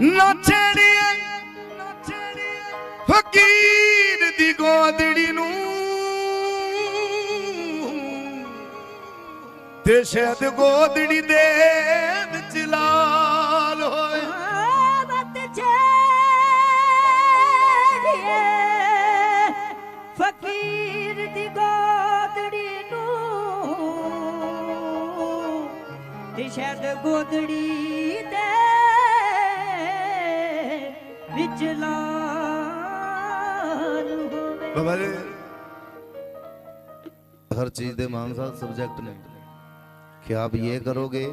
ਨੋਚੜੀਏ ਫਕੀਰ ਦੀ ਗੋਦੜੀ ਨੂੰ। ਤੇ ਸ਼ਹਿਦ ਗੋਦੜੀ ਦੇ ਵਿੱਚ ਲਾਲ ਹੋਏ। ਫਕੀਰ ਦੀ ਗੋਦੜੀ ਨੂੰ। ਤੇ ਸ਼ਹਿਦ ਗੋਦੜੀ ਬਾਬਾ ਜੀ। ਹਰ ਚੀਜ਼ ਦੇ ਮਾਨ ਸਾਹਿਬ ਸਬਜੈਕਟ ਨੇ। ਕਿ ਆਪ ਇਹ ਕਰੋਗੇ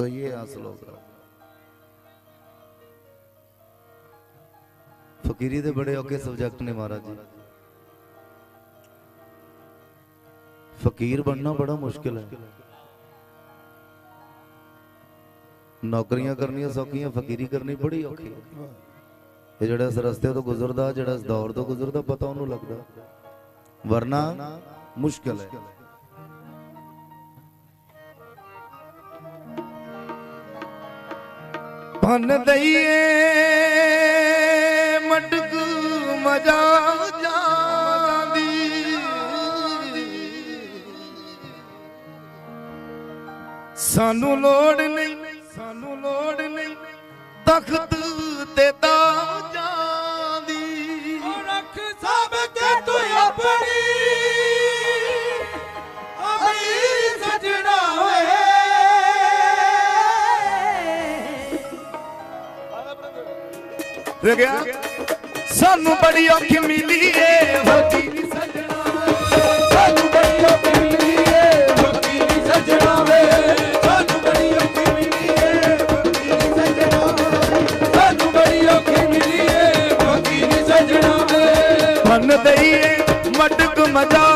तो ये हासिल होगा फकीरी ਦੇ ਬੜੇ ਔਕੇ ਸਬਜੈਕਟ ਨੇ ਮਹਾਰਾਜ ਜੀ। ਫਕੀਰ ਬਣਨਾ ਬੜਾ ਮੁਸ਼ਕਿਲ ਹੈ। ਨੌਕਰੀਆਂ ਕਰਨੀਆਂ ਸੌਖੀਆਂ, ਫਕੀਰੀ ਕਰਨੀ ਬੜੀ ਔਖੀ। ਇਹ ਜਿਹੜਾ ਇਸ ਰਸਤੇ ਤੋਂ ਗੁਜ਼ਰਦਾ, ਜਿਹੜਾ ਇਸ ਦੌਰ ਤੋਂ ਗੁਜ਼ਰਦਾ, ਪਤਾ ਉਹਨੂੰ ਲੱਗਦਾ। ਵਰਨਾ ਮੁਸ਼ਕਲ ਹੈ। ਭੰਨ ਦਈਏ, ਮਟਕ ਮਜਾ ਜਾਂਦੀ। ਸਾਨੂੰ ਲੋੜ ਨਹੀਂ ਲੋੜ ਨਹੀਂ ਤਖਤ ਤੇ ਤਾਜਾਂ ਦੀ। ਰੱਖ ਸਭ ਤੇ ਤੂੰ ਆਪਣੀ ਅਮੀਰ ਸਜਣਾ ਓਏ। ਰਗਿਆ ਸਾਨੂੰ ਬੜੀ ਔਖ ਮਿਲੀ ਏ ਹੋਦੀ न दई मटक मजा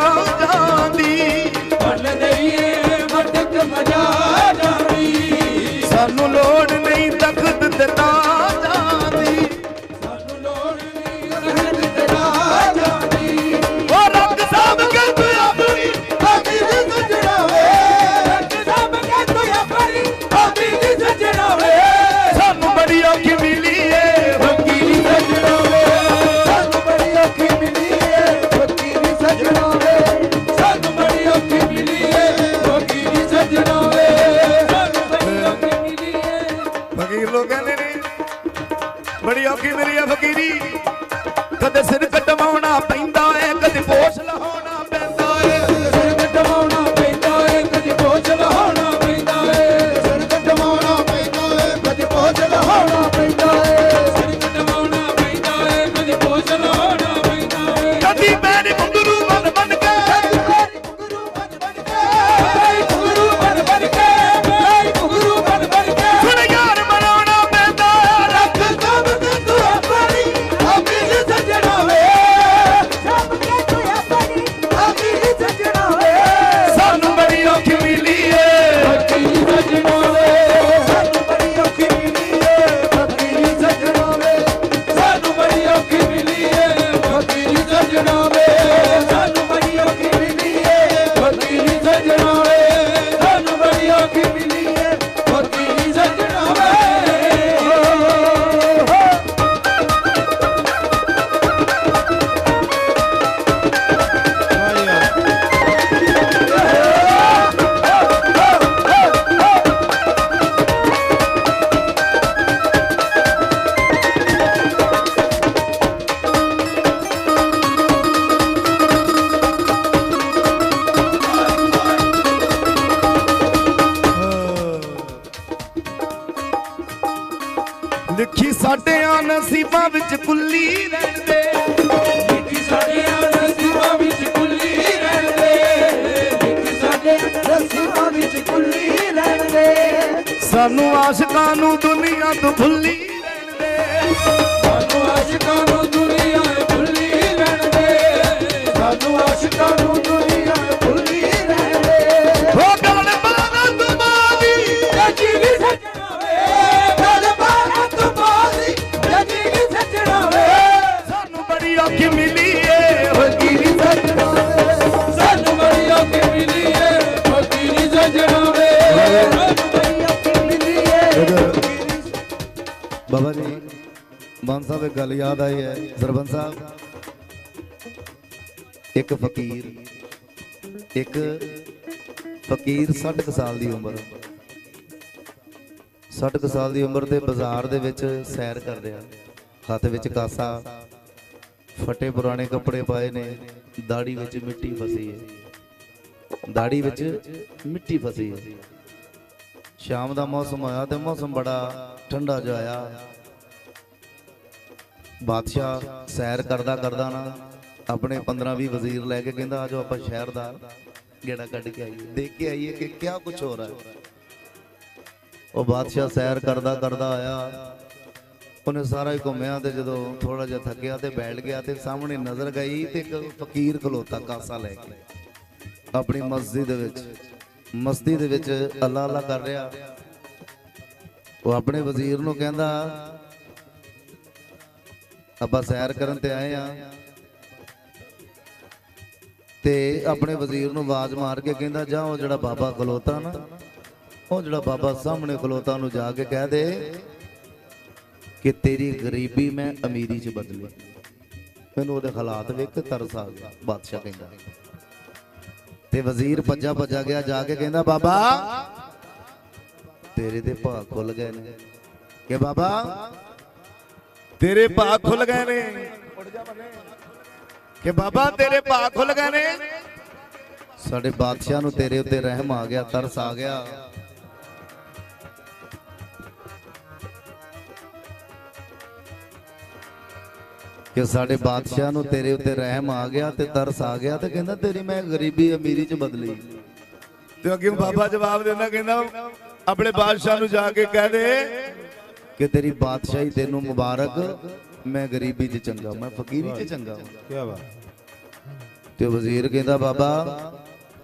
ਸਾਨੂੰ ਆਸ਼ਿਕਾਂ ਨੂੰ ਦੁਨੀਆ ਤੋਂ ਭੁੱਲੀ ਰਹਿਣ ਸਾਨੂੰ ਆਸ਼ਿਕਾਂ ਨੂੰ ਦੁਨੀਆ ਭੁੱਲੀ ਰਹਿਣ ਸਾਨੂੰ ਆਸ਼ਿਕਾਂ ਨੂੰ ਬੜੀ ਔਖੀ ਮਿਲੀ ਏ ਫਕੀਰੀ ਸੱਜਣਾ ਵੇ। ਸਾਨੂੰ ਬੜੀ ਔਖੀ ਮਿਲੀ ਏ ਫਕੀਰੀ ਸੱਜਣਾ ਵੇ। ਸਾਨੂੰ ਬੜੀ ਔਖੀ ਮਿਲੀ ਏ ਬਾਬਾ ਜੀ ਮਾਨ ਸਾਹਿਬ ਇੱਕ ਗੱਲ ਯਾਦ ਆਈ ਹੈ ਸਰਪੰਚ ਸਾਹਿਬ। ਇੱਕ ਫਕੀਰ ਇੱਕ ਫਕੀਰ 60 ਕੁ ਸਾਲ ਦੀ ਉਮਰ। 60 ਕੁ ਸਾਲ ਦੀ ਉਮਰ ਤੇ ਬਾਜ਼ਾਰ ਦੇ ਵਿੱਚ ਸੈਰ ਕਰ ਰਿਹਾ ਹੱਥ ਵਿੱਚ ਕਾਸਾ। ਫਟੇ ਪੁਰਾਣੇ ਕੱਪੜੇ ਪਾਏ ਨੇ, ਦਾੜੀ ਵਿੱਚ ਮਿੱਟੀ ਫਸੀ ਹੈ। ਦਾੜੀ ਵਿੱਚ ਮਿੱਟੀ ਫਸੀ ਹੈ। ਸ਼ਾਮ ਦਾ ਮੌਸਮ ਆਇਆ ਤੇ ਮੌਸਮ ਬੜਾ ਠੰਡਾ ਜਿਹਾ ਆਇਆ। ਬਾਦਸ਼ਾਹ ਸੈਰ ਕਰਦਾ ਕਰਦਾ ਨਾ ਆਪਣੇ 15 20 ਵਜ਼ੀਰ ਲੈ ਕੇ ਕਹਿੰਦਾ ਆਜੋ ਆਪਾਂ ਸ਼ਹਿਰ ਦਾ ਗੇੜਾ ਕੱਢ ਕੇ ਆਈਏ, ਦੇਖ ਕੇ ਆਈਏ ਕਿ ਕਿਆ ਕੁਝ ਹੋ ਰਿਹਾ ਹੈ। ਉਹ ਬਾਦਸ਼ਾਹ ਸੈਰ ਕਰਦਾ ਕਰਦਾ ਆਇਆ। ਉਹਨੇ ਸਾਰਾ ਹੀ ਘੁੰਮਿਆ ਤੇ ਜਦੋਂ ਥੋੜਾ ਜਿਹਾ ਥੱਕਿਆ ਤੇ ਬੈਠ ਗਿਆ ਤੇ ਸਾਹਮਣੇ ਨਜ਼ਰ ਗਈ ਤੇ ਇੱਕ ਫਕੀਰ ਖਲੋਤਾ ਕਾਸਾ ਲੈ ਕੇ ਆਪਣੀ ਮਸਜਿਦ ਦੇ ਵਿੱਚ। ਮਸਜਿਦ ਦੇ ਵਿੱਚ ਅੱਲਾ ਅੱਲਾ ਕਰ ਰਿਹਾ। ਉਹ ਆਪਣੇ ਵਜ਼ੀਰ ਨੂੰ ਕਹਿੰਦਾ, ਆਪਾਂ ਸੈਰ ਕਰਨ ਤੇ ਆਏ ਆ ਤੇ ਆਪਣੇ ਵਜ਼ੀਰ ਨੂੰ ਆਵਾਜ਼ ਮਾਰ ਕੇ ਕਹਿੰਦਾ, ਜਾ ਉਹ ਜਿਹੜਾ ਬਾਬਾ ਖਲੋਤਾ ਨਾ, ਉਹ ਜਿਹੜਾ ਬਾਬਾ ਸਾਹਮਣੇ ਖਲੋਤਾ ਨੂੰ ਜਾ ਕੇ ਕਹਿ ਦੇ। ਕਿ ਤੇਰੀ ਗਰੀਬੀ ਮੈਂ ਅਮੀਰੀ 'ਚ ਬਦਲੀ। ਮੈਨੂੰ ਉਹਦੇ ਹਾਲਾਤ ਵੇਖ ਕੇ ਤਰਸ ਆ ਗਿਆ, ਬਾਦਸ਼ਾਹ ਕਹਿੰਦਾ। ਤੇ ਵਜ਼ੀਰ ਭੱਜਾ ਭੱਜਾ ਗਿਆ, ਜਾ ਕੇ ਕਹਿੰਦਾ, ਬਾਬਾ, ਤੇਰੇ ਦੇ ਭਾਗ ਖੁੱਲ ਗਏ ਨੇ। ਕਿ ਬਾਬਾ, ਤੇਰੇ ਭਾਗ ਖੁੱਲ ਗਏ ਨੇ। ਕਿ ਬਾਬਾ, ਤੇਰੇ ਭਾਗ ਖੁੱਲ ਗਏ ਨੇ। ਸਾਡੇ ਬਾਦਸ਼ਾਹ ਨੂੰ ਤੇਰੇ ਉੱਤੇ ਰਹਿਮ ਆ ਗਿਆ, ਤਰਸ ਆ ਗਿਆ। ਕਿ ਸਾਡੇ ਬਾਦਸ਼ਾਹ ਨੂੰ ਤੇਰੇ ਉੱਤੇ ਰਹਿਮ ਆ ਗਿਆ ਤੇ ਤਰਸ ਆ ਗਿਆ ਤੇ ਕਹਿੰਦਾ ਤੇਰੀ ਮੈਂ ਗਰੀਬੀ ਅਮੀਰੀ ਚ ਬਦਲੀ ਤੇ ਅੱਗੇ ਬਾਬਾ ਜਵਾਬ ਦਿੰਦਾ ਕਹਿੰਦਾ ਆਪਣੇ ਬਾਦਸ਼ਾਹ ਨੂੰ ਜਾ ਕੇ ਕਹਿ ਦੇ ਕਿ ਤੇਰੀ ਬਾਦਸ਼ਾਹੀ ਤੈਨੂੰ ਮੁਬਾਰਕ ਮੈਂ ਗਰੀਬੀ ਚ ਚੰਗਾ ਮੈਂ ਫਕੀਰੀ ਚ ਚੰਗਾ ਕੀ ਬਾਤ ਤੇ ਵਜ਼ੀਰ ਕਹਿੰਦਾ ਬਾਬਾ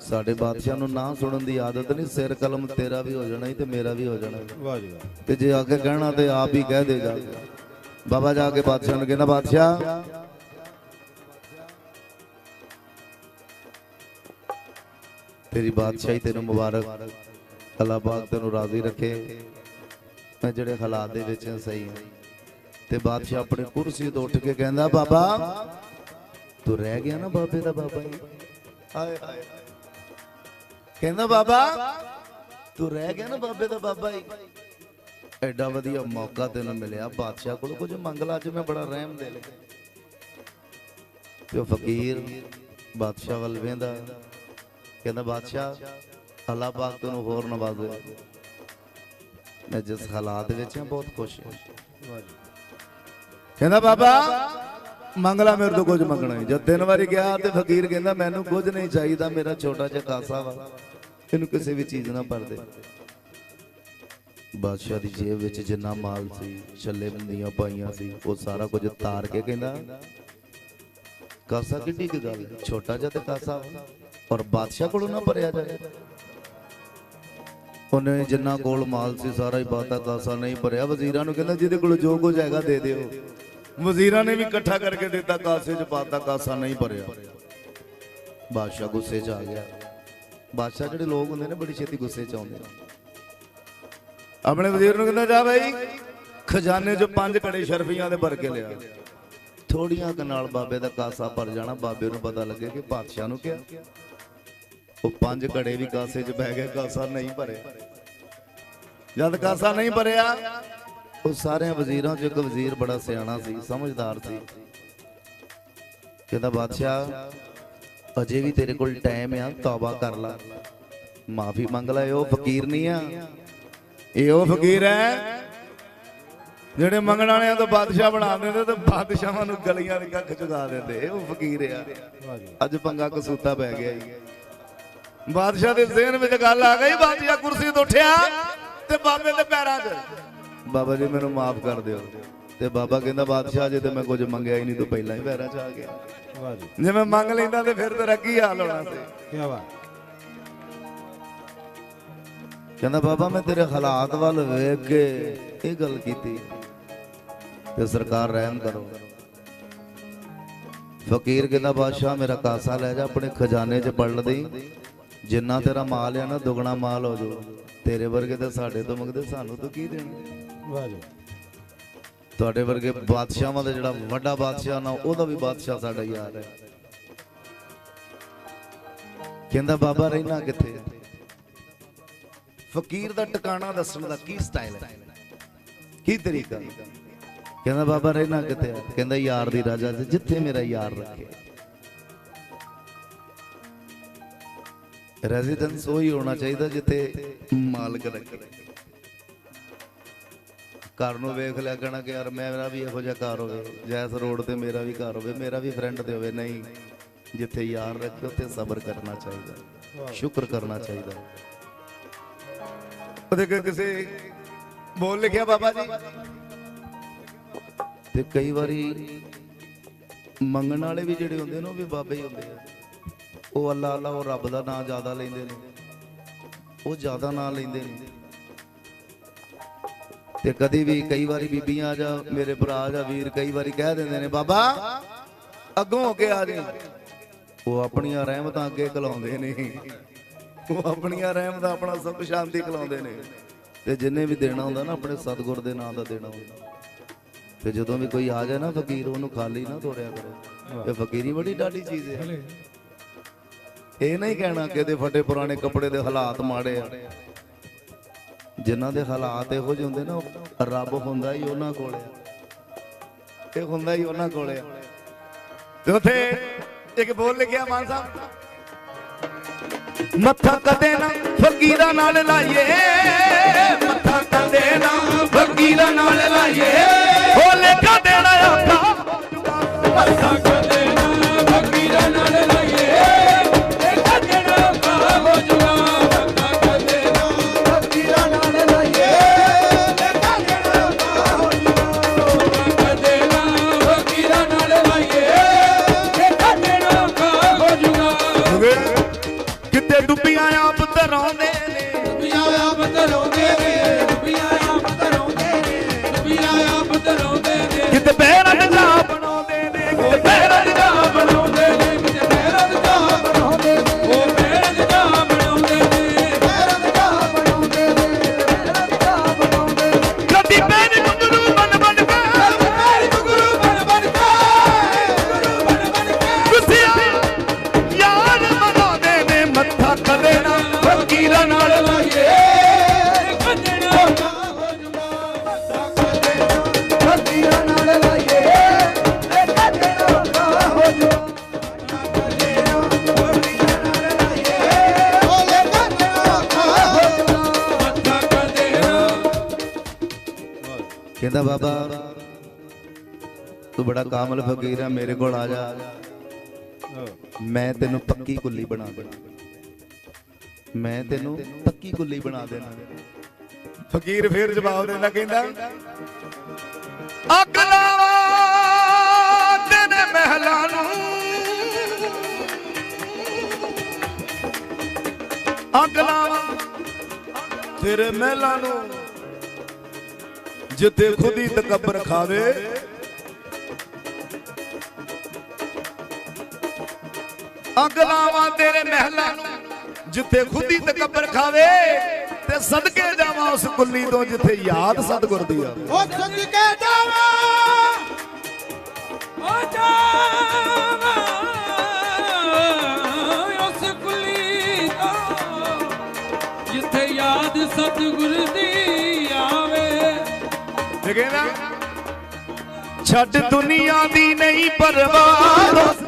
ਸਾਡੇ ਬਾਦਸ਼ਾਹ ਨੂੰ ਨਾ ਸੁਣਨ ਦੀ ਆਦਤ ਨਹੀਂ ਸਿਰ ਕਲਮ ਤੇਰਾ ਵੀ ਹੋ ਜਾਣਾ ਈ ਤੇ ਮੇਰਾ ਵੀ ਹੋ ਜਾਣਾ। ਵਾਹ ਜੀ ਵਾਹ ਤੇ ਜੇ ਅੱਗੇ ਕਹਿਣਾ ਤੇ ਆਪ ਹੀ ਕਹਿ ਦੇ ਜਾ ਕੇ। ਬਾਬਾ ਜਾ ਕੇ ਬਾਦਸ਼ਾਹ ਨੂੰ ਕਹਿੰਦਾ, ਬਾਦਸ਼ਾਹ। ਤੇਰੀ ਬਾਦਸ਼ਾਹੀ ਤੈਨੂੰ ਮੁਬਾਰਕ। ਅੱਲਾਹ ਪਾਕ ਤੈਨੂੰ ਰਾਜ਼ੀ ਰੱਖੇ। ਮੈਂ ਜਿਹੜੇ ਹਾਲਾਤ ਦੇ ਵਿੱਚ ਸਹੀ ਹਾਂ। ਤੇ ਬਾਦਸ਼ਾਹ ਆਪਣੇ ਕੁਰਸੀ ਤੋਂ ਉੱਠ ਕੇ ਕਹਿੰਦਾ, ਬਾਬਾ, ਤੂੰ ਰਹਿ ਗਿਆ ਨਾ ਬਾਬੇ ਦਾ ਬਾਬਾ ਹੀ ਹਾਏ ਹਾਏ। ਕਹਿੰਦਾ, ਬਾਬਾ, ਤੂੰ ਰਹਿ ਗਿਆ ਨਾ ਬਾਬੇ ਦਾ ਬਾਬਾ ਹੀ ਐਡਾ ਵਧੀਆ ਮੌਕਾ ਤੈਨੂੰ ਮਿਲਿਆ। ਬਾਦਸ਼ਾਹ ਕੋਲ ਕੁਝ ਮੰਗ ਲਾ ਅੱਜ ਮੈਂ ਬੜਾ ਰਹਿਮ ਦੇ ਲੈ ਤੇ ਫਕੀਰ ਬਾਦਸ਼ਾਹ ਵੱਲ ਵੇਂਦਾ ਕਹਿੰਦਾ, ਬਾਦਸ਼ਾਹ, ਅੱਲਾਹ ਪਾਕ ਤੈਨੂੰ ਹੋਰ ਨਵਾਜ਼ੇ ਮੈਂ ਜਿਸ ਹਾਲਾਤ ਵਿੱਚ ਹਾਂ, ਬਹੁਤ ਖੁਸ਼ ਹਾਂ। ਕਹਿੰਦਾ, ਬਾਬਾ, ਮੰਗਲਾ ਮੇਰੇ ਤੋਂ ਕੁਝ ਮੰਗਣਾ ਨਹੀਂ। ਜਦ ਤਿੰਨ ਵਾਰੀ ਗਿਆ ਤੇ ਫਕੀਰ ਕਹਿੰਦਾ, ਮੈਨੂੰ ਕੁਝ ਨਹੀਂ ਚਾਹੀਦਾ, ਮੇਰਾ ਛੋਟਾ ਜਿਹਾ ਕਾਸਾ ਵਾ। ਇਹਨੂੰ ਕਿਸੇ ਵੀ ਚੀਜ਼ ਨਾ ਭਰ ਦੇ। ਬਾਦਸ਼ਾਹ ਦੀ ਜੇਬ ਵਿੱਚ ਜਿੰਨਾ ਮਾਲ ਸੀ, ਛੱਲੇ ਬੰਦੀਆਂ ਪਾਈਆਂ ਸੀ, ਉਹ ਸਾਰਾ ਕੁਝ ਤਾਰ ਕੇ ਕਹਿੰਦਾ, ਕਾਸਾ ਕਿੱਡੀ ਕੀ ਗੱਲ ਛੋਟਾ ਜਿਹਾ ਤੇ ਕਾਸਾ ਔਰ ਬਾਦਸ਼ਾਹ ਕੋਲੋਂ ਨਾ ਭਰਿਆ ਜਾਏ। ਉਹਨੇ ਜਿੰਨਾ ਕੋਲ ਮਾਲ ਸੀ, ਸਾਰਾ ਹੀ ਬਾਤਾ ਕਾਸਾ ਨਹੀਂ ਭਰਿਆ। ਵਜ਼ੀਰਾਂ ਨੂੰ ਕਹਿੰਦਾ, ਜਿਹਦੇ ਕੋਲ ਜੋ ਕੁਝ ਹੈਗਾ ਦੇ ਦਿਓ। ਵਜ਼ੀਰਾਂ ਨੇ ਵੀ ਇਕੱਠਾ ਕਰਕੇ ਦਿੱਤਾ, ਕਾਸੇ 'ਚ ਪਾਤਾ, ਕਾਸਾ ਨਹੀਂ ਭਰਿਆ। ਬਾਦਸ਼ਾਹ ਗੁੱਸੇ 'ਚ ਆ ਗਿਆ। ਬਾਦਸ਼ਾਹ ਜਿਹੜੇ ਲੋਕ ਹੁੰਦੇ ਨੇ, ਬੜੀ ਛੇਤੀ ਗੁੱਸੇ 'ਚ ਆਉਂਦੇ ਨੇ ਆਪਣੇ ਵਜ਼ੀਰ ਨੂੰ ਕਹਿੰਦਾ ਜਾ ਬਾਈ? ਖਜ਼ਾਨੇ 'ਚ ਪੰਜ ਕੜੇ ਸ਼ਰਫੀਆਂ ਦੇ ਭਰ ਕੇ ਲਿਆ। ਥੋੜੀਆਂ ਕੁ ਨਾਲ ਬਾਬੇ ਦਾ ਕਾਸਾ ਭਰ ਜਾਣਾ, ਬਾਬੇ ਨੂੰ ਪਤਾ ਲੱਗੇ ਕਿ ਬਾਦਸ਼ਾਹ ਨੂੰ ਕਿਹਾ। ਉਹ ਪੰਜ ਘੜੇ ਵੀ ਕਾਸੇ 'ਚ ਬਹਿ ਗਏ, ਕਾਸਾ ਨਹੀਂ ਭਰਿਆ। ਜਦ ਕਾਸਾ ਨਹੀਂ ਭਰਿਆ, ਉਹ ਸਾਰੇ ਵਜ਼ੀਰਾਂ 'ਚ ਇੱਕ ਵਜ਼ੀਰ ਬੜਾ ਸਿਆਣਾ ਸੀ, ਸਮਝਦਾਰ ਸੀ। ਕਹਿੰਦਾ, ਬਾਦਸ਼ਾਹ, ਅਜੇ ਵੀ ਤੇਰੇ ਕੋਲ ਟਾਈਮ ਆ, ਤੌਬਾ ਕਰ ਲੈ। ਮਾਫੀ ਮੰਗ ਲੈ, ਉਹ ਫਕੀਰ ਨਹੀਂ ਆ। ਇਹ ਉਹ ਫਕੀਰ ਹੈ ਜਿਹੜੇ ਮੰਗਣ ਵਾਲਿਆਂ ਤੋਂ ਬਾਦਸ਼ਾਹ ਬਣਾ ਦਿੰਦੇ ਤੇ ਬਾਦਸ਼ਾਹਾਂ ਨੂੰ ਗਲੀਆਂ ਦੇ ਕੱਖ ਚੁਗਾ ਦਿੰਦੇ। ਇਹ ਉਹ ਫਕੀਰ ਆ। ਅੱਜ ਪੰਗਾ ਕਸੂਤਾ ਪੈ ਗਿਆ ਜੀ। ਬਾਦਸ਼ਾਹ ਦੇ ਜ਼ਿਹਨ ਵਿੱਚ ਗੱਲ ਆ ਗਈ ਬਾਦਸ਼ਾਹ ਕੁਰਸੀ ਤੋਂ ਉੱਠਿਆ ਤੇ ਬਾਬੇ ਦੇ ਪੈਰਾਂ 'ਚ। ਬਾਬਾ ਜੀ ਮੈਨੂੰ ਮਾਫ ਕਰ ਦਿਓ। ਤੇ ਬਾਬਾ ਕਹਿੰਦਾ ਬਾਦਸ਼ਾਹ ਜੇ ਤੇ ਮੈਂ ਕੁਝ ਮੰਗਿਆ ਹੀ ਨਹੀਂ ਤੂੰ ਪਹਿਲਾਂ ਹੀ ਪੈਰਾਂ 'ਚ ਆ ਗਿਆ। ਜੀ। ਜੇ ਮੈਂ ਮੰਗ ਲੈਂਦਾ ਤੇ ਫਿਰ ਤੇਰਾ ਕੀ ਹਾਲ ਹੋਣਾ ਸੀ। ਕੀ ਬਾਤ। ਕਹਿੰਦਾ ਬਾਬਾ ਮੈਂ ਤੇਰੇ ਹਾਲਾਤ ਵੱਲ ਵੇਖ ਕੇ ਇਹ ਗੱਲ ਕੀਤੀ ਤੇ ਸਰਕਾਰ ਰਹਿਮ ਕਰੋ। ਫਕੀਰ ਕਹਿੰਦਾ ਬਾਦਸ਼ਾਹ ਮੇਰਾ ਕਾਸਾ ਲੈ ਜਾ ਆਪਣੇ ਖਜ਼ਾਨੇ 'ਚ ਪਲਟ ਦੇ ਜਿੰਨਾ ਤੇਰਾ ਮਾਲ ਆ ਨਾ ਦੁਗਣਾ ਮਾਲ ਹੋ ਜਾਊ। ਤੇਰੇ ਵਰਗੇ ਤੇ ਸਾਡੇ ਤੋਂ ਮੰਗਦੇ ਸਾਨੂੰ ਤਾਂ ਕੀ ਦੇਣਗੇ ਵਾਹ ਜੀ। ਤੁਹਾਡੇ ਵਰਗੇ ਬਾਦਸ਼ਾਹਾਂ ਦਾ ਜਿਹੜਾ ਵੱਡਾ ਬਾਦਸ਼ਾਹ ਨਾ ਉਹਦਾ ਵੀ ਬਾਦਸ਼ਾਹ ਸਾਡਾ ਯਾਰ ਹੈ। ਕਹਿੰਦਾ ਬਾਬਾ ਰਹਿਣਾ ਕਿੱਥੇ? ਫਕੀਰ ਦਾ ਟਿਕਾਣਾ ਦੱਸਣ ਦਾ ਕੀ ਸਟਾਈਲ ਹੈ? ਕੀ ਤਰੀਕਾ? ਕਹਿੰਦਾ ਬਾਬਾ ਰਹਿਣਾ ਹੈ ਕਹਿੰਦਾ ਯਾਰ ਦੀ ਰਾਜਾ ਜਿੱਥੇ ਮੇਰਾ ਯਾਰ ਰੱਖੇ। ਰੈਜ਼ੀਡੈਂਸ ਉਹੀ ਹੋਣਾ ਚਾਹੀਦਾ ਜਿੱਥੇ ਮਾਲਕ ਰੱਖੇ। ਘਰ ਨੂੰ ਵੇਖ ਲਿਆ ਕਹਿਣਾ ਕਿ ਯਾਰ ਮੇਰਾ ਵੀ ਇਹੋ ਜਿਹਾ ਘਰ ਹੋਵੇ ਜੈਸ ਰੋਡ ਤੇ ਮੇਰਾ ਵੀ ਘਰ ਹੋਵੇ ਮੇਰਾ ਵੀ ਫਰੈਂਡ ਤੇ ਹੋਵੇ। ਨਹੀਂ ਜਿੱਥੇ ਯਾਰ ਰੱਖੇ ਉੱਥੇ ਸਬਰ ਕਰਨਾ ਚਾਹੀਦਾ। ਸ਼ੁਕਰ ਕਰਨਾ ਚਾਹੀਦਾ। ਉਹਦੇ ਕੋਲ ਕਿਸੇ ਬੋਲ ਲਿਖਿਆ ਬਾਬਾ ਜੀ। ਤੇ ਕਈ ਵਾਰੀ ਮੰਗਣ ਵਾਲੇ ਵੀ ਜਿਹੜੇ ਹੁੰਦੇ ਨੇ, ਉਹ ਵੀ ਬਾਬੇ ਹੀ ਹੁੰਦੇ ਆ। ਉਹ ਅੱਲਾ ਅੱਲਾ, ਉਹ ਰੱਬ ਦਾ ਨਾਮ ਜ਼ਿਆਦਾ ਲੈਂਦੇ ਨੇ। ਉਹ ਜ਼ਿਆਦਾ ਨਾਮ ਲੈਂਦੇ ਨੇ। ਤੇ ਕਦੀ ਵੀ ਕਈ ਵਾਰੀ ਬੀਬੀਆਂ ਜਾਂ ਮੇਰੇ ਭਰਾ ਜਾਂ ਵੀਰ ਕਈ ਵਾਰੀ ਕਹਿ ਦਿੰਦੇ ਨੇ, ਬਾਬਾ, ਅੱਗੋਂ ਹੋ ਕੇ ਆ ਜੀ ਉਹ ਆਪਣੀਆਂ ਰਹਿਮਤਾਂ ਅੱਗੇ ਕਲਾਉਂਦੇ ਨੇ। ਉਹ ਆਪਣੀਆਂ ਰਹਿਮਤਾਂ ਆਪਣਾ ਸੁਖ ਸ਼ਾਂਤੀ ਖਲਾਉਂਦੇ ਨੇ। ਤੇ ਜਿੰਨੇ ਵੀ ਦੇਣਾ ਹੁੰਦਾ ਨਾ, ਆਪਣੇ ਸਤਿਗੁਰ ਦੇ ਨਾਮ ਦਾ ਦੇਣਾ ਹੁੰਦਾ। ਤੇ ਜਦੋਂ ਵੀ ਕੋਈ ਆ ਜਾਏ ਨਾ, ਫਕੀਰ ਉਹਨੂੰ ਖਾਲੀ ਨਾ ਤੋੜਿਆ ਕਰੋ। ਇਹ ਫਕੀਰੀ ਬੜੀ ਡਾਢੀ ਚੀਜ਼ ਹੈ। ਇਹ ਨਹੀਂ ਕਹਿਣਾ ਕਿ ਇਹਦੇ ਫਟੇ ਪੁਰਾਣੇ ਕੱਪੜੇ ਦੇ ਹਾਲਾਤ ਮਾੜੇ ਆ। ਜਿਨ੍ਹਾਂ ਦੇ ਹਾਲਾਤ ਇਹੋ ਜਿਹੇ ਹੁੰਦੇ ਨਾ ਰੱਬ ਹੁੰਦਾ ਹੀ ਉਹਨਾਂ ਕੋਲ ਇਹ ਹੁੰਦਾ ਹੀ ਉਹਨਾਂ ਕੋਲੇ ਤੇ ਉੱਥੇ ਇੱਕ ਬੋਲ ਲਿਖਿਆ ਮਾਨ ਸਾਹਿਬ ਮੱਥਾ ਕਦੇ ਨਾ ਫਕੀਰਾਂ ਨਾਲ ਲਾਈਏ। ਮੱਥਾ ਕਦੇ ਨਾ ਫਕੀਰਾਂ ਨਾਲ ਲਾਈਏ। ਹੋਲੇ ਕਹਿੰਦਾ ਬਾਬਾ ਤੂੰ ਬੜਾ ਕਾਮਲ ਫਕੀਰ ਹੈ ਮੇਰੇ ਕੋਲ ਆ ਜਾ। ਮੈਂ ਤੈਨੂੰ ਪੱਕੀ ਕੁੱਲੀ ਬਣਾ ਦੇਣਾ। ਮੈਂ ਤੈਨੂੰ ਪੱਕੀ ਕੁੱਲੀ ਬਣਾ ਦੇਣਾ। ਫਕੀਰ ਫੇਰ ਜਵਾਬ ਦਿੰਦਾ ਕਹਿੰਦਾ ਅੱਗ ਲਾਵਾ ਤੇਰੇ ਮਹਿਲਾਂ ਨੂੰ। ਅੱਗ ਲਾਵਾ ਤੇਰੇ ਮਹਿਲਾਂ ਨੂੰ। ਜਿੱਥੇ ਖੁਦੀ ਤਕਬਰ ਖਾਵੇ। ਅੱਗ ਲਾਵਾ ਤੇਰੇ ਮਹਿਲਾਂ ਨੂੰ। ਜਿੱਥੇ ਖੁਦੀ ਤਕਬਰ ਖਾਵੇ। ਸਦਕੇ ਜਾਵਾਂ ਉਸ ਕੁੱਲੀ ਤੋਂ ਜਿੱਥੇ ਯਾਦ ਸਤਿਗੁਰ ਦੀ ਆਵੇ ਉਹ ਸੰਗ ਕੇ ਜਾਵਾ। ਉਹ ਜਾਵਾ ਉਸ ਕੁਲੀ ਤੋਂ ਜਿੱਥੇ ਯਾਦ ਸਤਿਗੁਰ ਦੀ ਆਵੇ। ਤੇ ਕਹਿੰਦਾ ਛੱਡ ਦੁਨੀਆ ਦੀ ਨਹੀਂ ਪਰਵਾਹ।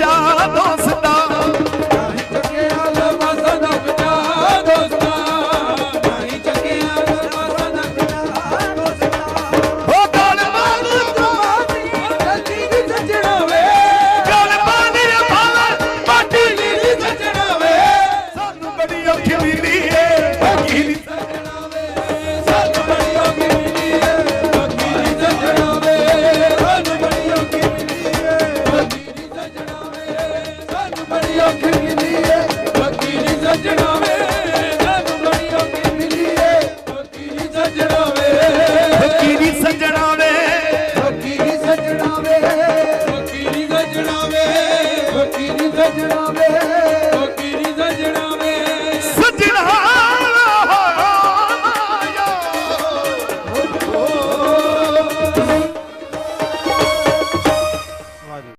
ચાલો